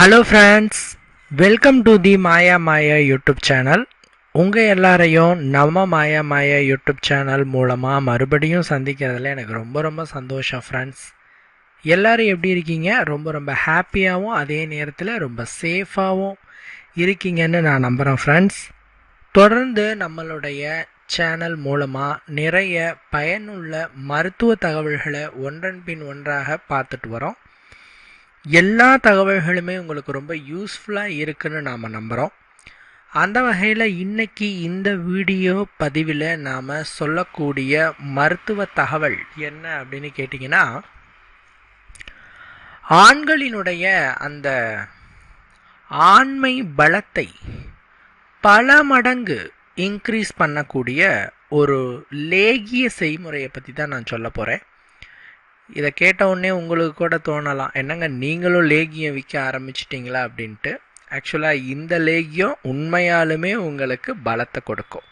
Hello friends welcome to the Maya Maya YouTube channel உங்கள் எல்லாரையும் நம்ம மாயா மாயா யூடியூப் சேனல் மூலமாக மறுபடியும் சந்திக்கிறதுல எனக்கு ரொம்ப ரொம்ப சந்தோஷம் ஃப்ரெண்ட்ஸ் எல்லோரும் எப்படி இருக்கீங்க? ரொம்ப ரொம்ப ஹாப்பியாகவும் அதே நேரத்தில் ரொம்ப சேஃபாகவும் இருக்கீங்கன்னு நான் நம்புகிறேன் ஃப்ரெண்ட்ஸ் தொடர்ந்து நம்மளுடைய சேனல் மூலமாக நிறைய பயனுள்ள மருத்துவ தகவல்களை ஒன்றன் பின் ஒன்றாக பார்த்துட்டு வரோம். எல்லா தகவல்களுமே உங்களுக்கு ரொம்ப யூஸ்ஃபுல்லாக இருக்குன்னு நாம் நம்புகிறோம் அந்த வகையில் இன்னைக்கு இந்த வீடியோ பதிவில் நாம் சொல்லக்கூடிய மருத்துவ தகவல் என்ன அப்படின்னு கேட்டிங்கன்னா ஆண்களினுடைய அந்த ஆண்மை பலத்தை பல மடங்கு இன்க்ரீஸ் பண்ணக்கூடிய ஒரு லேகிய செய்முறையை பற்றி தான் நான் சொல்ல போகிறேன் இதை கேட்ட உடனே உங்களுக்கு கூட தோணலாம். என்னங்க நீங்களும் லேகியம் விற்க ஆரம்பிச்சிட்டிங்களா அப்படின்ட்டு. ஆக்சுவலாக இந்த லேகியம் உண்மையாலுமே உங்களுக்கு பலத்தை கொடுக்கும்.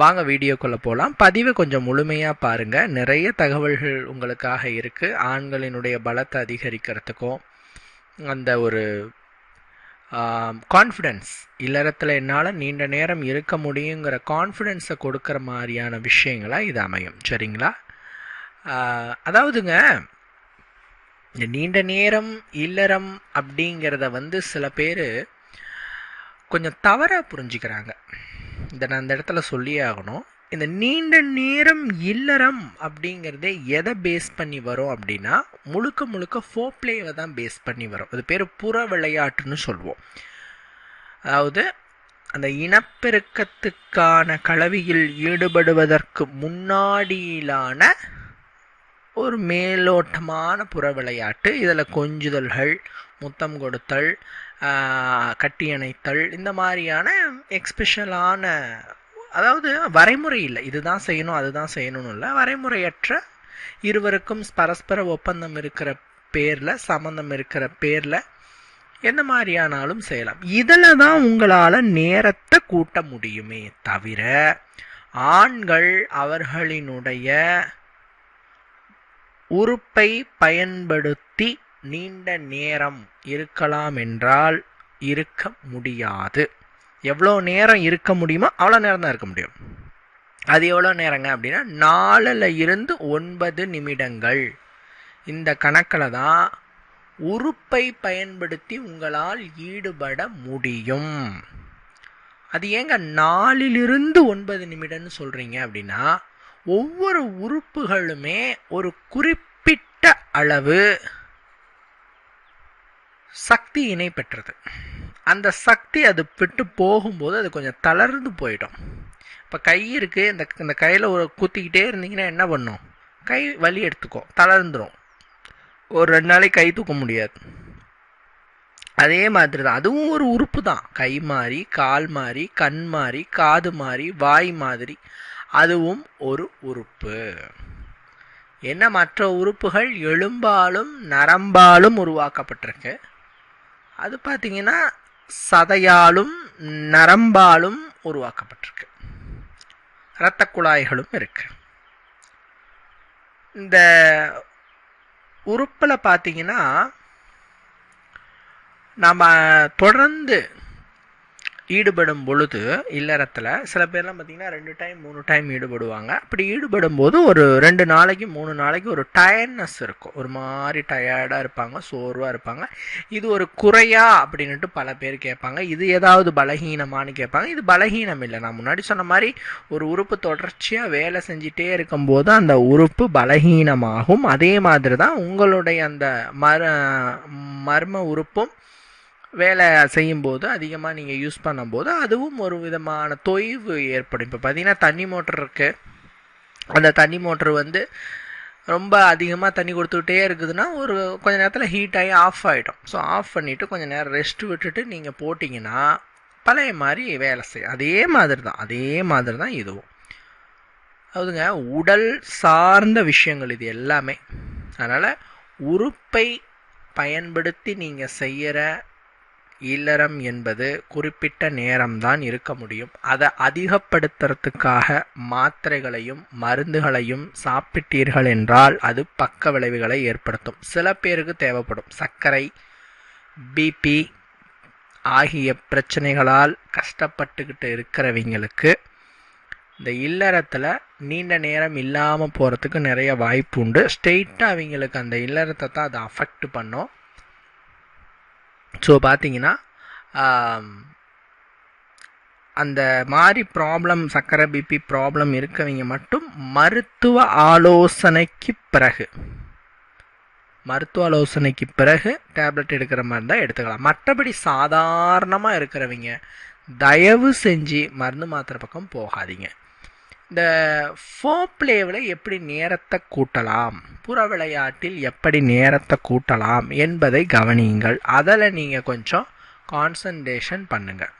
வாங்க வீடியோக்குள்ளே போகலாம் பதிவை கொஞ்சம் முழுமையாக பாருங்கள் நிறைய தகவல்கள் உங்களுக்காக இருக்குது ஆண்களினுடைய பலத்தை அதிகரிக்கிறதுக்கும் அந்த ஒரு கான்ஃபிடென்ஸ் இல்லறத்தில் என்னால் நீண்ட நேரம் இருக்க முடியுங்கிற கான்ஃபிடென்ஸை கொடுக்குற மாதிரியான விஷயங்களாக இது அமையும். சரிங்களா? அதாவதுங்க இந்த நீண்ட நேரம் இல்லறம் அப்படிங்கிறத வந்து சில பேர் கொஞ்சம் தவறாக புரிஞ்சுக்கிறாங்க. இதை நான் அந்த இடத்துல சொல்லியே ஆகணும். இந்த நீண்ட நேரம் இல்லறம் அப்படிங்கிறதே எதை பேஸ் பண்ணி வரும் அப்படின்னா முழுக்க முழுக்க ஃபோப்ளேவை தான் பேஸ் பண்ணி வரும். அது பேர் புற விளையாட்டுன்னு சொல்லுவோம் அதாவது அந்த இனப்பெருக்கத்துக்கான கலவியில் ஈடுபடுவதற்கு முன்னாடியிலான ஒரு மேலோட்டமான புற விளையாட்டு. இதில் கொஞ்சுதல்கள் முத்தம் கொடுத்தல் கட்டியணைத்தல் இந்த மாதிரியான எக்ஸ்பெஷலான அதாவது வரைமுறை இல்லை. இதுதான் செய்யணும் அதுதான் செய்யணும்னு இல்லை. வரைமுறையற்ற இருவருக்கும் பரஸ்பர ஒப்பந்தம் இருக்கிற பேரில் சம்மந்தம் இருக்கிற பேரில் எந்த மாதிரியானாலும் செய்யலாம். இதில் தான் உங்களால் நேரத்தை கூட்ட முடியுமே தவிர ஆண்கள் அவர்களினுடைய உறுப்பை பயன்படுத்தி நீண்ட நேரம் இருக்கலாம் என்றால் இருக்க முடியாது. எவ்வளோ நேரம் இருக்க முடியுமோ அவ்வளோ நேரம் தான் இருக்க முடியும். அது எவ்வளோ நேரங்க அப்படின்னா நாலில் இருந்து ஒன்பது நிமிடங்கள். இந்த கணக்கில் தான் உறுப்பை பயன்படுத்தி உங்களால் ஈடுபட முடியும். அது ஏங்க நாலிலிருந்து ஒன்பது நிமிடம்னு சொல்கிறீங்க அப்படின்னா ஒவ்வொரு உறுப்புகளுமே ஒரு குறிப்பிட்ட அளவு சக்தியினை பெற்றது. அந்த சக்தி அது விட்டு போகும்போது அது கொஞ்சம் தளர்ந்து போயிடும். இப்போ கை இருக்குது இந்த இந்த கையில் ஒரு குத்திக்கிட்டே இருந்தீங்கன்னா என்ன பண்ணும்? கை வலி எடுத்துக்கும் தளர்ந்துடும் ஒரு ரெண்டு நாளைக்கு கை தூக்க முடியாது. அதே மாதிரி தான் அதுவும் ஒரு உறுப்பு தான். கை மாறி கால் மாறி கண் மாறி காது மாறி வாய் மாதிரி. அதுவும் ஒரு உறுப்பு. என்ன மற்ற உறுப்புகள் எலும்பாலும் நரம்பாலும் உருவாக்கப்பட்டிருக்கு. அது பார்த்தீங்கன்னா சதையாலும் நரம்பாலும் உருவாக்கப்பட்டிருக்கு. இரத்த குழாய்களும் இருக்கு. இந்த உறுப்பில் பார்த்தீங்கன்னா நம்ம தொடர்ந்து ஈடுபடும் பொழுது இல்லறத்தில் சில பேர்லாம் பார்த்திங்கன்னா ரெண்டு டைம் மூணு டைம் ஈடுபடுவாங்க. அப்படி ஈடுபடும் போது ஒரு ரெண்டு நாளைக்கு மூணு நாளைக்கு ஒரு டயர்ட்னஸ் இருக்கும். ஒரு மாதிரி டயர்டாக இருப்பாங்க சோர்வாக இருப்பாங்க. இது ஒரு குறையா அப்படின்ட்டு பல பேர் கேட்பாங்க. இது ஏதாவது பலகீனமானு கேட்பாங்க. இது பலகீனம் இல்லை. நான் முன்னாடி சொன்ன மாதிரி ஒரு உறுப்பு தொடர்ச்சியாக வேலை செஞ்சிட்டே இருக்கும்போது அந்த உறுப்பு பலகீனமாகும். அதே மாதிரி தான் உங்களுடைய அந்த மர மர்ம உறுப்பும் வேலை செய்யும்போது அதிகமாக நீங்கள் யூஸ் பண்ணும்போது அதுவும் ஒரு விதமான தொய்வு ஏற்படும். இப்போ பார்த்தீங்கன்னா தண்ணி மோட்டர் இருக்குது அந்த தண்ணி மோட்ரு வந்து ரொம்ப அதிகமாக தண்ணி கொடுத்துக்கிட்டே இருக்குதுன்னா ஒரு கொஞ்ச நேரத்தில் ஹீட் ஆகி ஆஃப் ஆகிடும் ஸோ ஆஃப் பண்ணிவிட்டு கொஞ்சம் நேரம் ரெஸ்ட் விட்டுட்டு நீங்கள் போட்டிங்கன்னா பழைய மாதிரி வேலை செய்யும் அதே மாதிரி தான் அதே மாதிரி தான் இதுவும். அதுங்க உடல் சார்ந்த விஷயங்கள் இது எல்லாமே. அதனால் உறுப்பை பயன்படுத்தி நீங்கள் செய்கிற இல்லறம் என்பது குறிப்பிட்ட நேரம்தான் இருக்க முடியும். அதை அதிகப்படுத்துறதுக்காக மாத்திரைகளையும் மருந்துகளையும் சாப்பிட்டீர்கள் என்றால் அது பக்க விளைவுகளை ஏற்படுத்தும். சில பேருக்கு தேவைப்படும். சர்க்கரை பிபி ஆகிய பிரச்சனைகளால் கஷ்டப்பட்டுக்கிட்டு இருக்கிறவங்களுக்கு இந்த இல்லறத்தில் நீண்ட நேரம் இல்லாமல் போகிறதுக்கு நிறைய வாய்ப்பு உண்டு. ஸ்ட்ரெயிட்டாக அவங்களுக்கு அந்த இல்லறத்தை தான் அதை அஃபெக்ட் பண்ணும். ஸோ பார்த்தீங்கன்னா அந்த மாதிரி ப்ராப்ளம் சர்க்கரை பிபி ப்ராப்ளம் இருக்கவங்க மட்டும் மருத்துவ ஆலோசனைக்கு பிறகு மருத்துவ ஆலோசனைக்கு பிறகு டேப்லெட் எடுக்கிற மாதிரி தான் எடுத்துக்கலாம். மற்றபடி சாதாரணமாக இருக்கிறவங்க தயவு செஞ்சு மருந்து மாத்திரை பக்கம் போகாதீங்க. இந்த ஃபோப்ளேவில் எப்படி நேரத்தை கூட்டலாம்? புற விளையாட்டில் எப்படி நேரத்தை கூட்டலாம் என்பதை கவனியுங்கள். அதில் நீங்கள் கொஞ்சம் கான்சன்ட்ரேஷன் பண்ணுங்கள்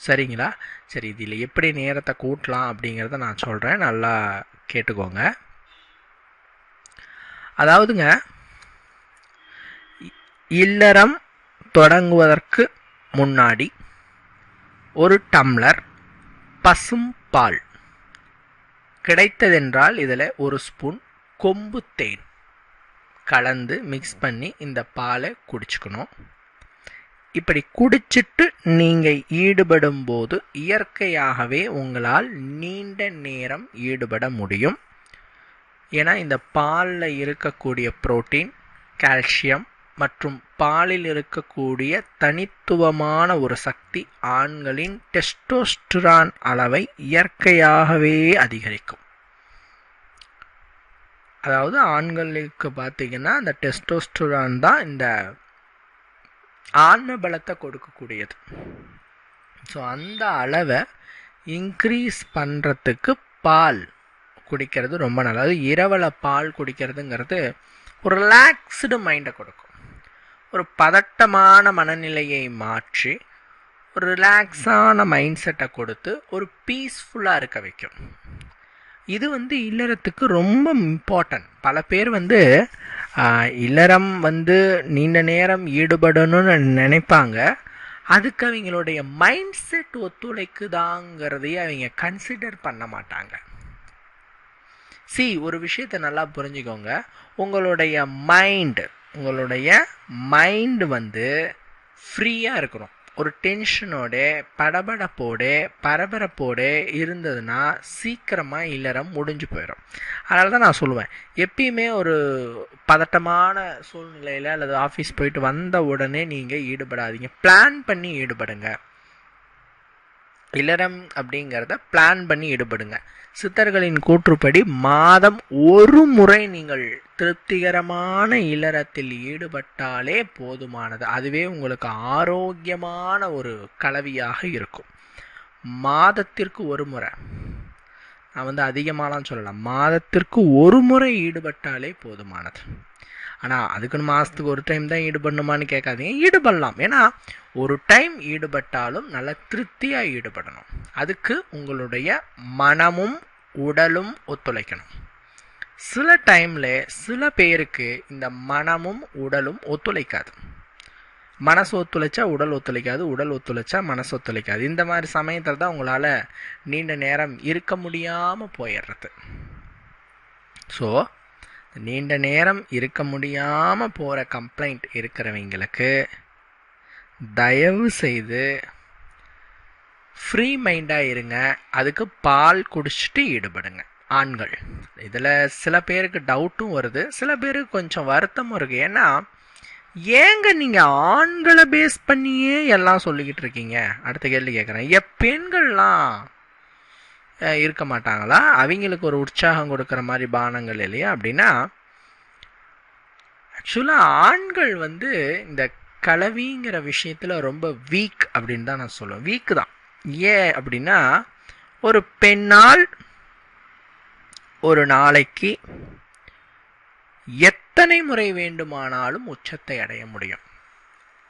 சரிங்களா? சரி இதில் எப்படி நேரத்தை கூட்டலாம் அப்படிங்கிறத நான் சொல்கிறேன் நல்லா கேட்டுக்கோங்க. அதாவதுங்க இல்லறம் தொடங்குவதற்கு முன்னாடி ஒரு டம்ளர் பசும் பால் கிடைத்ததென்றால் இதில் ஒரு ஸ்பூன் கொம்பு தேன் கலந்து மிக்ஸ் பண்ணி இந்த பாலை குடிச்சுக்கணும். இப்படி குடிச்சிட்டு நீங்கள் ஈடுபடும் போது இயற்கையாகவே உங்களால் நீண்ட நேரம் ஈடுபட முடியும். ஏன்னா இந்த பாலில் இருக்கக்கூடிய புரோட்டீன் கால்சியம் மற்றும் பாலில் இருக்கக்கூடிய தனித்துவமான ஒரு சக்தி ஆண்களின் டெஸ்டோஸ்டிரான் அளவை இயற்கையாகவே அதிகரிக்கும். அதாவது ஆண்களுக்கு பார்த்தீங்கன்னா அந்த டெஸ்டோஸ்டிரான் தான் இந்த ஆன்ம பலத்தை கொடுக்கக்கூடியது. ஸோ அந்த அளவை இன்க்ரீஸ் பண்ணுறதுக்கு பால் குடிக்கிறது ரொம்ப நல்லது. இரவில் பால் குடிக்கிறதுங்கிறது ஒரு ரிலாக்ஸ்டு மைண்டை கொடுக்கும். ஒரு பதட்டமான மனநிலையை மாற்றி ஒரு ரிலாக்ஸான மைண்ட் செட்டை கொடுத்து ஒரு பீஸ்ஃபுல்லாக இருக்க வைக்கும். இது வந்து இல்லறத்துக்கு ரொம்ப இம்பார்ட்டன்ட் பல பேர் வந்து இல்லறம் வந்து நீண்ட நேரம் ஈடுபடணும்னு நினைப்பாங்க. அதுக்கு அவங்களுடைய மைண்ட் செட் ஒத்துழைக்குதாங்கிறதையே அவங்க கன்சிடர் பண்ண மாட்டாங்க. சி ஒரு விஷயத்தை நல்லா புரிஞ்சுக்கோங்க. உங்களுடைய மைண்டு உங்களுடைய மைண்டு வந்து ஃப்ரீயாக இருக்கணும். ஒரு டென்ஷனோட படபடப்போட பரபரப்போட இருந்ததுன்னா சீக்கிரமாக இல்லறம் முடிஞ்சு போயிடும். அதனால தான் நான் சொல்லுவேன். எப்பயுமே ஒரு பதட்டமான சூழ்நிலையில் அல்லது ஆஃபீஸ் போயிட்டு வந்த உடனே நீங்கள் ஈடுபடாதீங்க. பிளான் பண்ணி ஈடுபடுங்க. இல்லறம் அப்படிங்கிறத பிளான் பண்ணி ஈடுபடுங்க. சித்தர்களின் கூற்றுப்படி மாதம் ஒரு முறை நீங்கள் திருப்திகரமான இல்லறத்தில் ஈடுபட்டாலே போதுமானது. அதுவே உங்களுக்கு ஆரோக்கியமான ஒரு கலவியாக இருக்கும். மாதத்திற்கு ஒரு முறை. நான் வந்து அதிகமாலாம் சொல்லலாம் மாதத்திற்கு ஒரு முறை ஈடுபட்டாலே போதுமானது. ஆனால் அதுக்குன்னு மாதத்துக்கு ஒரு டைம் தான் ஈடுபடணுமான்னு கேட்காதீங்க. ஈடுபடலாம். ஏன்னா ஒரு டைம் ஈடுபட்டாலும் நல்ல திருப்தியாக ஈடுபடணும். அதுக்கு உங்களுடைய மனமும் உடலும் ஒத்துழைக்கணும். சில டைமில் சில பேருக்கு இந்த மனமும் உடலும் ஒத்துழைக்காது. மனசு ஒத்துழைச்சா உடல் ஒத்துழைக்காது உடல் ஒத்துழைச்சா மனசு ஒத்துழைக்காது. இந்த மாதிரி சமயத்தில் தான் உங்களால் நீண்ட நேரம் இருக்க முடியாமல் போயிடுறது. ஸோ நீண்ட நேரம் இருக்க முடியாமல் போகிற கம்ப்ளைண்ட் இருக்கிறவங்களுக்கு தயவு செய்து ஃப்ரீ மைண்டாக இருங்க. அதுக்கு பால் குடிச்சிட்டு ஈடுபடுங்க. ஆண்கள். இதில் சில பேருக்கு டவுட்டும் வருது. சில பேருக்கு கொஞ்சம் வருத்தமும் இருக்குது ஏன்னா ஏங்க நீங்கள் ஆண்களை பேஸ் பண்ணியே எல்லாம் சொல்லிக்கிட்டு இருக்கீங்க? அடுத்த கேள்வி கேட்குறேன் என் பெண்கள்லாம் இருக்க மாட்டாங்களா? அவங்களுக்கு ஒரு உற்சாகம் கொடுக்குற மாதிரி பானங்கள் இல்லையா? அப்படின்னா ஆக்சுவலாக ஆண்கள் வந்து இந்த கலவிங்கிற விஷயத்தில் ரொம்ப வீக் அப்படின்னு தான் நான் சொல்லுவேன். வீக் தான். ஏன் அப்படின்னா ஒரு பெண்ணால் ஒரு நாளைக்கு எத்தனை முறை வேண்டுமானாலும் உச்சத்தை அடைய முடியும்.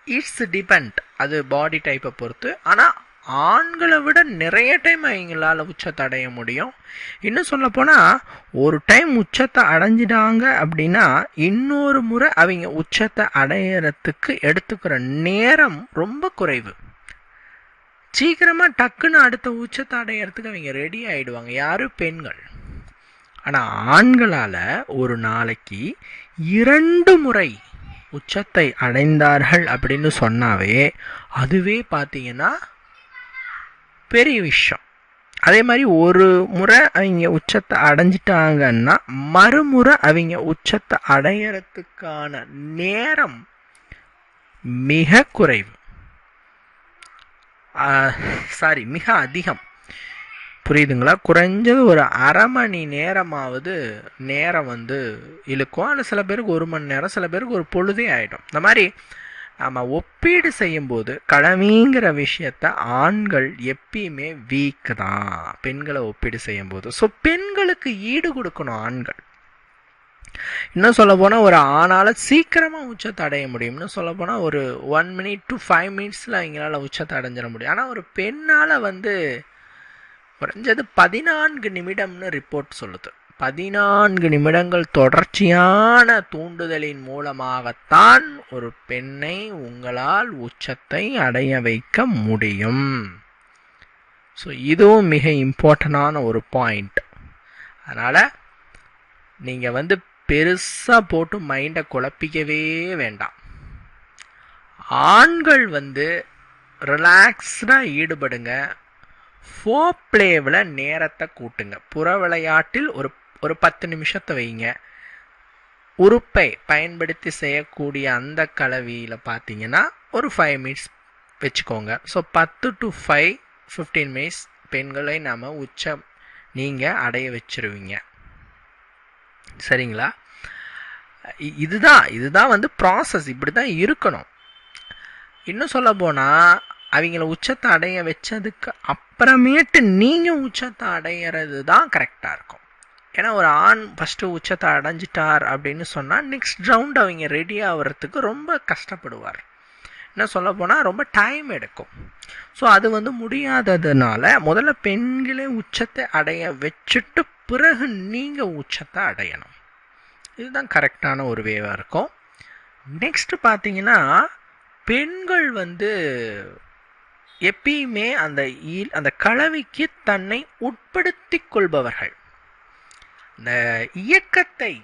இட்ஸ் டிபெண்ட் அது பாடி டைப்பை பொறுத்து. ஆனால் ஆண்களை விட நிறைய டைம் அவங்களால உச்சத்தை அடைய முடியும். இன்னும் சொல்லப்போனால் ஒரு டைம் உச்சத்தை அடைஞ்சிட்டாங்க அப்படின்னா இன்னொரு முறை அவங்க உச்சத்தை அடையிறதுக்கு எடுத்துக்கிற நேரம் ரொம்ப குறைவு. சீக்கிரமாக டக்குன்னு அடுத்த உச்சத்தை அடையிறதுக்கு அவங்க ரெடி ஆகிடுவாங்க யாரும் பெண்கள். ஆனால் ஆண்களால் ஒரு நாளைக்கு இரண்டு முறை உச்சத்தை அடைந்தார்கள் அப்படின்னு சொன்னாவே அதுவே பார்த்தீங்கன்னா பெரிய விஷயம். அதே மாதிரி ஒரு முறை அவங்க உச்சத்தை அடைஞ்சிட்டாங்கன்னா மறுமுறை அவங்க உச்சத்தை அடையிறதுக்கான நேரம் மிக குறைவு. சாரி மிக அதிகம். புரியுதுங்களா? குறைஞ்சது ஒரு அரை மணி நேரமாவது நேரம் வந்து இழுக்கும். அதில் சில பேருக்கு ஒரு மணி நேரம் சில பேருக்கு ஒரு பொழுதே ஆகிடும் இந்த மாதிரி நம்ம ஒப்பீடு செய்யும்போது கடமைங்கிற விஷயத்த ஆண்கள் எப்பயுமே வீக் தான் பெண்களை ஒப்பீடு செய்யும்போது. ஸோ பெண்களுக்கு ஈடு கொடுக்கணும் ஆண்கள். இன்னும் சொல்ல போனால் ஒரு ஆணால் சீக்கிரமாக உச்சத்தை அடைய முடியும்னு சொல்ல போனால் ஒரு ஒன் மினிட் டு ஃபைவ் மினிட்ஸில் அவங்களால உச்சத்தை அடைஞ்சிட முடியும். ஆனால் ஒரு பெண்ணால் வந்து குறைஞ்சது பதினான்கு நிமிடம்னு ரிப்போர்ட் சொல்லுது. பதினான்கு நிமிடங்கள் தொடர்ச்சியான தூண்டுதலின் மூலமாகத்தான் ஒரு பெண்ணை உங்களால் உச்சத்தை அடைய வைக்க முடியும். ஸோ இதுவும் மிக இம்பார்ட்டண்டான ஒரு பாயிண்ட் அதனால் நீங்கள் வந்து பெருசாக போட்டு மைண்டை குழப்பிக்கவே வேண்டாம். ஆண்கள் வந்து ரிலாக்ஸ்டாக ஈடுபடுங்க. ஃபோ பிளேவில் நேரத்தை கூட்டுங்க. புற விளையாட்டில் ஒரு ஒரு பத்து நிமிஷத்தை வைங்க. உறுப்பை பயன்படுத்தி செய்யக்கூடிய அந்த கலவியில் பார்த்தீங்கன்னா ஒரு ஃபைவ் மினிட்ஸ் வச்சுக்கோங்க. ஸோ பத்து டு ஃபைவ் ஃபிஃப்டீன் மினிட்ஸ் பெண்களை நாம் உச்சம் நீங்கள் அடைய வச்சிருவீங்க. சரிங்களா? இதுதான் இதுதான் வந்து ப்ராசஸ் இப்படி தான் இருக்கணும். இன்னும் சொல்ல போனால் அவங்கள உச்சத்தை அடைய வச்சதுக்கு அப்புறமேட்டு நீங்கள் உச்சத்தை அடையிறது தான் கரெக்டாக இருக்கும். ஏன்னா ஒரு ஆண் ஃபஸ்ட்டு உச்சத்தை அடைஞ்சிட்டார் அப்படின்னு சொன்னால் நெக்ஸ்ட் ரவுண்ட் அவங்க ரெடி ஆகிறதுக்கு ரொம்ப கஷ்டப்படுவார். என்ன சொல்ல போனால் ரொம்ப டைம் எடுக்கும். ஸோ அது வந்து முடியாததுனால முதல்ல பெண்களே உச்சத்தை அடைய வச்சுட்டு பிறகு நீங்கள் உச்சத்தை அடையணும். இதுதான் கரெக்டான ஒரு வேவாக இருக்கும். நெக்ஸ்ட்டு பார்த்தீங்கன்னா பெண்கள் வந்து எப்பயுமே அந்த அந்த கலவிக்கு தன்னை உட்படுத்தி கொள்பவர்கள். இந்த இயக்கத்தை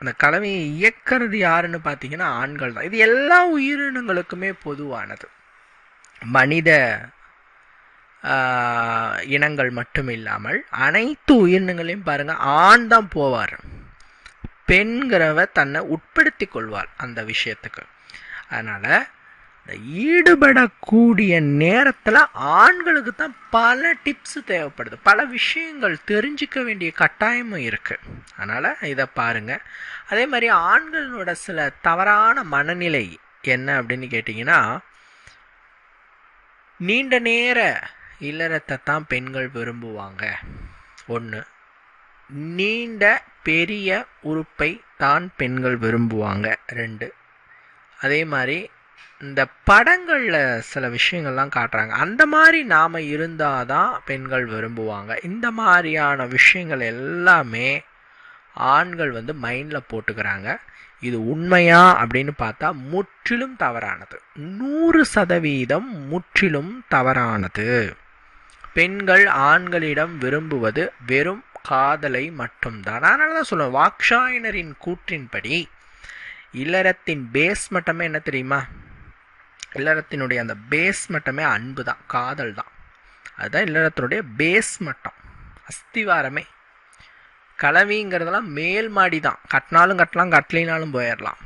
அந்த கலவையை இயக்கிறது யாருன்னு பார்த்தீங்கன்னா ஆண்கள் தான். இது எல்லா உயிரினங்களுக்குமே பொதுவானது. மனித இனங்கள் மட்டும் இல்லாமல் அனைத்து உயிரினங்களையும் பாருங்கள் ஆண் தான் போவார். பெண்கிறவ தன்னை உட்படுத்தி கொள்வார் அந்த விஷயத்துக்கு. அதனால் ஈடுபடக்கூடிய நேரத்தில் ஆண்களுக்கு தான் பல டிப்ஸ் தேவைப்படுது. பல விஷயங்கள் தெரிஞ்சிக்க வேண்டிய கட்டாயமும் இருக்குது அதனால் இதை பாருங்கள் அதே மாதிரி ஆண்களோட சில தவறான மனநிலை என்ன அப்படின்னு கேட்டிங்கன்னா நீண்ட நேர இல்லறத்தை தான் பெண்கள் விரும்புவாங்க. ஒன்று நீண்ட பெரிய உறுப்பை தான் பெண்கள் விரும்புவாங்க. ரெண்டு அதே மாதிரி இந்த படங்களில் சில விஷயங்கள்லாம் காட்டுறாங்க. அந்த மாதிரி நாம் இருந்தால் தான் பெண்கள் விரும்புவாங்க. இந்த மாதிரியான விஷயங்கள் எல்லாமே ஆண்கள் வந்து மைண்டில் போட்டுக்கிறாங்க. இது உண்மையா அப்படின்னு பார்த்தா முற்றிலும் தவறானது. நூறு சதவீதம் முற்றிலும் தவறானது. பெண்கள் ஆண்களிடம் விரும்புவது வெறும் காதலை மட்டும்தான். அதனால தான் சொல்லுவேன் வாக்ஷாயினரின் கூற்றின்படி இல்லறத்தின் பேஸ் மட்டமே என்ன தெரியுமா? இல்லறத்தினுடைய அந்த பேஸ் மட்டமே அன்பு தான் காதல் தான் அதுதான் இல்லறத்தினுடைய பேஸ் மட்டம் அஸ்திவாரமே. கலவிங்கிறதெல்லாம் மேல் மாடி தான் கட்டினாலும் கட்டலாம் கட்டலினாலும் போயிடலாம்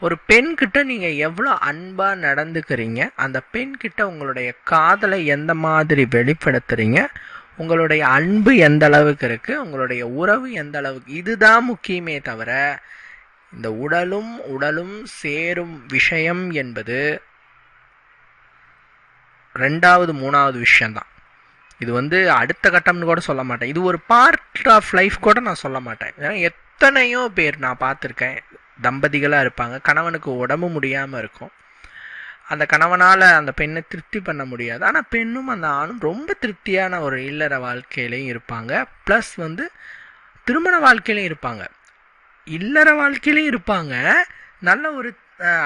ஒரு பெண்கிட்ட நீங்கள் எவ்வளோ அன்பாக நடந்துக்கிறீங்க அந்த பெண்கிட்ட உங்களுடைய காதலை எந்த மாதிரி வெளிப்படுத்துகிறீங்க உங்களுடைய அன்பு எந்த அளவுக்கு இருக்குது உங்களுடைய உறவு எந்த அளவுக்கு இதுதான் முக்கியமே தவிர இந்த உடலும் உடலும் சேரும் விஷயம் என்பது ரெண்டாவது மூணாவது விஷயந்தான் இது வந்து அடுத்த கட்டம்னு கூட சொல்ல மாட்டேன். இது ஒரு பார்ட் ஆஃப் லைஃப் கூட நான் சொல்ல மாட்டேன். ஏன்னா எத்தனையோ பேர் நான் பார்த்துருக்கேன். தம்பதிகளாக இருப்பாங்க. கணவனுக்கு உடம்பு முடியாமல் இருக்கும். அந்த கணவனால் அந்த பெண்ணை திருப்தி பண்ண முடியாது. ஆனால் பெண்ணும் அந்த ஆணும் ரொம்ப திருப்தியான ஒரு இல்லற வாழ்க்கையிலையும் இருப்பாங்க. ப்ளஸ் வந்து திருமண வாழ்க்கையிலையும் இருப்பாங்க. இல்லற வாழ்க்கையிலையும் இருப்பாங்க. நல்ல ஒரு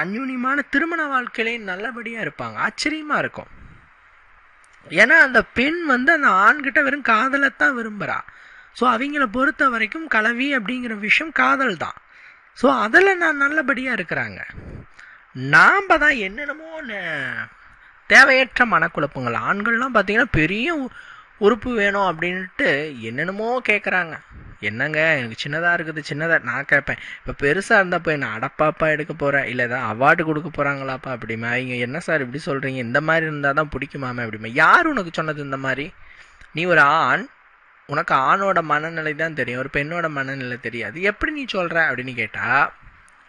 அந்யூன்யமான திருமண வாழ்க்கையிலையும் நல்லபடியாக இருப்பாங்க. ஆச்சரியமாக இருக்கும். ஏன்னா அந்த பெண் வந்து அந்த ஆண்கிட்ட வெறும் காதலை தான் விரும்புகிறா ஸோ அவங்கள பொறுத்த வரைக்கும் கலவி அப்படிங்கிற விஷயம் காதல் தான் ஸோ அதில் நான் நல்லபடியாக இருக்கிறாங்க. நாம் தான் என்னென்னமோ தேவையற்ற மனக்குழப்பங்கள். ஆண்கள்லாம் பார்த்தீங்கன்னா பெரிய உ- உறுப்பு வேணும் அப்படின்ட்டு என்னென்னமோ கேட்குறாங்க என்னங்க எனக்கு சின்னதாக இருக்குது சின்னதாக நான் கேட்பேன் இப்போ பெருசாக இருந்தால் போய் நான் அடப்பாப்பா எடுக்க போகிறேன் இல்லை ஏதாவது அவார்டு கொடுக்க போகிறாங்களாப்பா அப்படிமா இங்கே என்ன சார் இப்படி சொல்கிறீங்க இந்த மாதிரி இருந்தால் தான் பிடிக்குமாமே அப்படிமா யார் உனக்கு சொன்னது இந்த மாதிரி? நீ ஒரு ஆண் உனக்கு ஆணோட மனநிலை தான் தெரியும் ஒரு பெண்ணோட மனநிலை தெரியாது. எப்படி நீ சொல்கிற அப்படின்னு கேட்டால்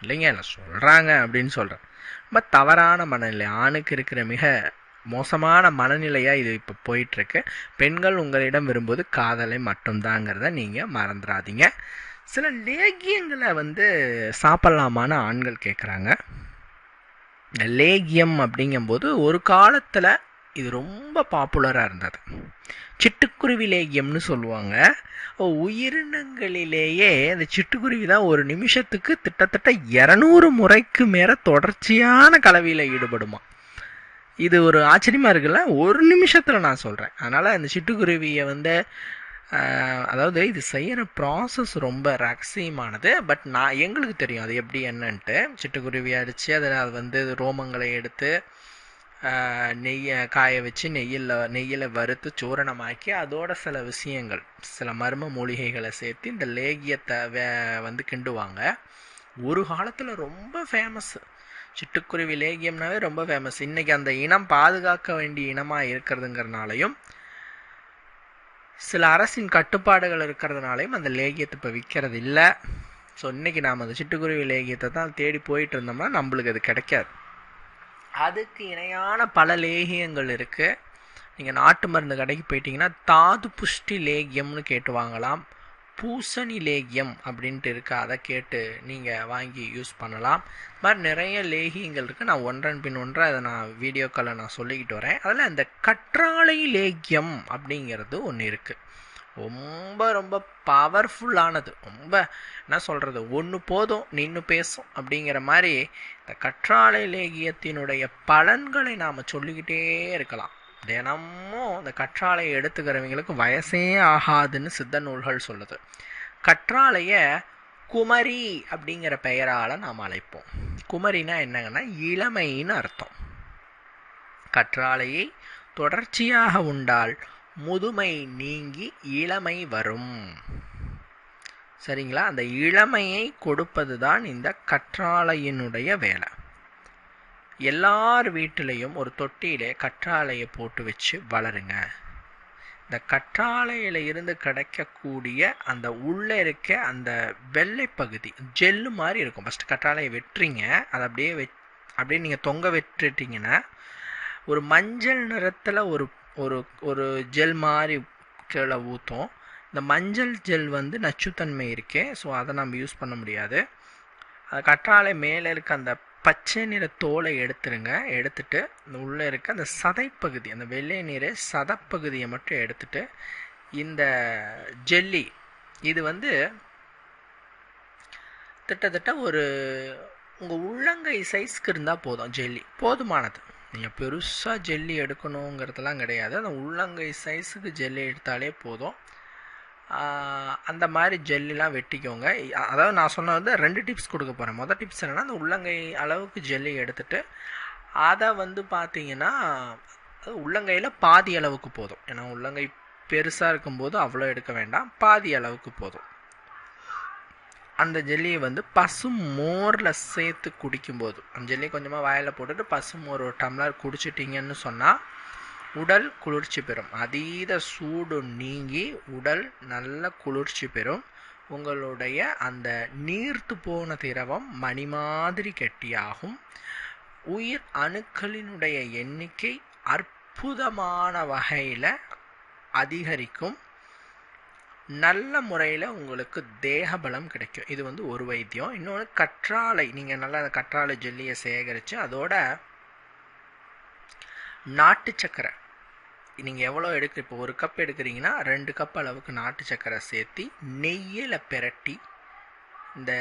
இல்லைங்க நான் சொல்கிறாங்க அப்படின்னு சொல்கிறேன் ரொம்ப தவறான மனநிலை. ஆணுக்கு இருக்கிற மிக மோசமான மனநிலையாக இது இப்போ போயிட்டுருக்கு. பெண்கள் உங்களிடம் விரும்புவது காதலை மட்டும்தாங்கிறத நீங்கள் மறந்துடாதீங்க. சில லேகியங்களை வந்து சாப்பிட்லாமான்னு ஆண்கள் கேட்குறாங்க இந்த லேகியம் அப்படிங்கும்போது ஒரு காலத்தில் இது ரொம்ப பாப்புலராக இருந்தது. சிட்டுக்குருவி லேகியம்னு சொல்லுவாங்க. உயிரினங்களிலேயே அந்த சிட்டுக்குருவி தான் ஒரு நிமிஷத்துக்கு கிட்டத்தட்ட இரநூறு முறைக்கு மேலே தொடர்ச்சியான கலவையில் ஈடுபடுமா? இது ஒரு ஆச்சரியமாக இருக்குல்ல? ஒரு நிமிஷத்தில் நான் சொல்கிறேன் அதனால் அந்த சிட்டுக்குருவியை வந்து அதாவது இது செய்கிற ப்ராசஸ் ரொம்ப ரகசியமானது. பட் நான் எங்களுக்கு தெரியும் அது எப்படி என்னன்ட்டு. சிட்டுக்குருவி அடித்து அதில் அது வந்து ரோமங்களை எடுத்து நெய்யை காய வச்சு நெய்யில் நெய்யில் வறுத்து சூரணமாக்கி அதோட சில விஷயங்கள் சில மர்ம மூலிகைகளை சேர்த்து இந்த லேகியத்தை வந்து கிண்டுவாங்க. ஒரு காலத்தில் ரொம்ப ஃபேமஸ் சிட்டுக்குருவி லேகியம்னாவே ரொம்ப ஃபேமஸ் இன்னைக்கு அந்த இனம் பாதுகாக்க வேண்டிய இனமாக இருக்கிறதுங்கிறனாலையும் சில அரசின் கட்டுப்பாடுகள் இருக்கிறதுனாலையும் அந்த லேகியத்தை இப்போ விற்கிறது இல்லை ஸோ இன்றைக்கி நாம் அந்த சிட்டுக்குருவி லேகியத்தை தான் தேடி போயிட்டு இருந்தோம்னா நம்மளுக்கு அது கிடைக்காது. அதுக்கு இணையான பல லேகியங்கள் இருக்குது நீங்கள் நாட்டு மருந்து கடைக்கு போயிட்டீங்கன்னா தாது புஷ்டி லேகியம்னு கேட்டு வாங்கலாம். பூசணி லேகியம் அப்படின்ட்டு இருக்குது அதை கேட்டு நீங்கள் வாங்கி யூஸ் பண்ணலாம். இது மாதிரி நிறைய லேகியங்கள் இருக்குது நான் ஒன்றன் பின் ஒன்றை அதை நான் வீடியோக்களில் நான் சொல்லிக்கிட்டு வரேன். அதில் இந்த கற்றாழை லேகியம் அப்படிங்கிறது ஒன்று இருக்குது ரொம்ப ரொம்ப பவர்ஃபுல்லானது ரொம்ப என்ன சொல்கிறது ஒன்று போதும் நின்று பேசும் அப்படிங்கிற மாதிரி இந்த கற்றாழை லேகியத்தினுடைய பலன்களை நாம் சொல்லிக்கிட்டே இருக்கலாம். தினமும் அந்த கற்றாழையை எடுத்துக்கிறவங்களுக்கு வயசே ஆகாதுன்னு சித்த நூல்கள் சொல்லுது. கற்றாழைய குமரி அப்படிங்கிற பெயரால் நாம் அழைப்போம். குமரினா என்னங்கன்னா இளமைன்னு அர்த்தம். கற்றாழையை தொடர்ச்சியாக உண்டால் முதுமை நீங்கி இளமை வரும். சரிங்களா? அந்த இளமையை கொடுப்பது தான் இந்த கற்றாழையினுடைய வேலை. எல்லார் வீட்டிலையும் ஒரு தொட்டியிலே கற்றாழையை போட்டு வச்சு வளருங்க. இந்த கற்றாழையில இருந்து கிடைக்கக்கூடிய அந்த உள்ளே இருக்க அந்த வெள்ளை பகுதி ஜெல்லு மாதிரி இருக்கும். ஃபஸ்ட்டு கற்றாழையை வெட்டுறீங்க. அதை அப்படியே வெ அப்படியே நீங்கள் தொங்க வெட்டுட்டீங்கன்னா ஒரு மஞ்சள் நிறத்தில் ஒரு ஒரு ஒரு ஜெல் மாதிரி கீழே ஊற்றும் இந்த மஞ்சள் ஜெல் வந்து நச்சுத்தன்மை இருக்கே ஸோ அதை நம்ம யூஸ் பண்ண முடியாது. அது கற்றாழை மேலே இருக்க அந்த பச்சை நிற தோலை எடுத்துருங்க. எடுத்துட்டு இந்த உள்ளே இருக்க அந்த சதைப்பகுதி அந்த வெள்ளை நீரை சதப்பகுதியை மட்டும் எடுத்துட்டு இந்த ஜெல்லி இது வந்து கிட்டத்தட்ட ஒரு உங்கள் உள்ளங்கை சைஸ்க்கு இருந்தால் போதும் ஜெல்லி. போதுமானது. நீங்கள் பெருசாக ஜெல்லி எடுக்கணுங்கிறதுலாம் கிடையாது. அந்த உள்ளங்கை சைஸுக்கு ஜெல்லி எடுத்தாலே போதும். அந்த மாதிரி ஜெல்லிலாம் வெட்டிக்கோங்க. அதாவது நான் சொன்ன வந்து ரெண்டு டிப்ஸ் கொடுக்க போகிறேன் மொதல் டிப்ஸ் என்னென்னா அந்த உள்ளங்கை அளவுக்கு ஜெல்லி எடுத்துகிட்டு அதை வந்து பார்த்தீங்கன்னா அது உள்ளங்கையில் பாதி அளவுக்கு போதும். ஏன்னா உள்ளங்கை பெருசாக இருக்கும்போது அவ்வளோ எடுக்க வேண்டாம். பாதி அளவுக்கு போதும். அந்த ஜெல்லியை வந்து பசு மோரில் சேர்த்து குடிக்கும்போது அந்த ஜெல்லியை கொஞ்சமாக வாயில் போட்டுட்டு பசு மோர் ஒரு டம்ளர் குடிச்சிட்டிங்கன்னு சொன்னால் உடல் குளிர்ச்சி பெறும். அதீத சூடு நீங்கி உடல் நல்ல குளிர்ச்சி பெறும். உங்களுடைய அந்த நீர்த்து போன திரவம் மணி மாதிரி கெட்டியாகும். உயிர் அணுக்களினுடைய எண்ணிக்கை அற்புதமான வகையில் அதிகரிக்கும். நல்ல முறையில் உங்களுக்கு தேக பலம் கிடைக்கும். இது வந்து ஒரு வைத்தியம். இன்னொன்று கற்றாழை. நீங்கள் நல்லா அந்த கற்றாழை ஜெல்லியை சேகரித்து அதோட நாட்டு சக்கரை நீங்கள் எவ்வளோ எடுக்க இப்போ ஒரு கப் எடுக்கிறீங்கன்னா ரெண்டு கப் அளவுக்கு நாட்டு சக்கரை சேர்த்து நெய்யில் பிரட்டி இந்த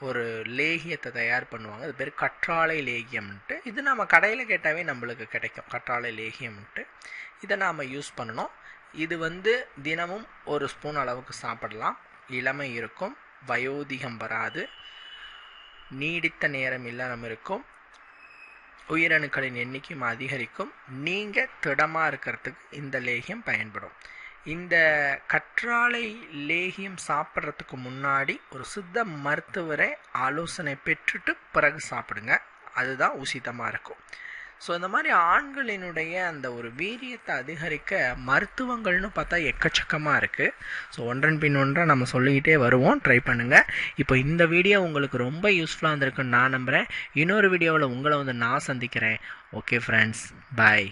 ஒரு லேகியத்தை தயார் பண்ணுவாங்க. அது பேர் கற்றாழை லேகியம்ன்ட்டு. இது நம்ம கடையில் கேட்டாவே நம்மளுக்கு கிடைக்கும். கற்றாழை லேகியம்ன்ட்டு. இதை நாம் யூஸ் பண்ணணும். இது வந்து தினமும் ஒரு ஸ்பூன் அளவுக்கு சாப்பிடலாம். இளமை இருக்கும். வயோதிகம் வராது. நீடித்த நேரம் இல்லாமல் இருக்கும். உயிரணுக்களின் எண்ணிக்கையும் அதிகரிக்கும். நீங்கள் திடமாக இருக்கிறதுக்கு இந்த லேகியம் பயன்படும். இந்த கற்றாழை லேகியம் சாப்பிட்றதுக்கு முன்னாடி ஒரு சித்த மருத்துவரை ஆலோசனை பெற்றுட்டு பிறகு சாப்பிடுங்க. அதுதான் உசிதமாக இருக்கும். ஸோ இந்த மாதிரி ஆண்களினுடைய அந்த ஒரு வீரியத்தை அதிகரிக்க மருத்துவங்கள்னு பார்த்தா எக்கச்சக்கமாக இருக்குது ஸோ ஒன்றன் பின் ஒன்றை நம்ம சொல்லிக்கிட்டே வருவோம். ட்ரை பண்ணுங்கள் இப்போ இந்த வீடியோ உங்களுக்கு ரொம்ப யூஸ்ஃபுல்லாக இருந்திருக்குன்னு நான் நம்புகிறேன் இன்னொரு வீடியோவில் உங்களை வந்து நான் சந்திக்கிறேன். Okay friends bye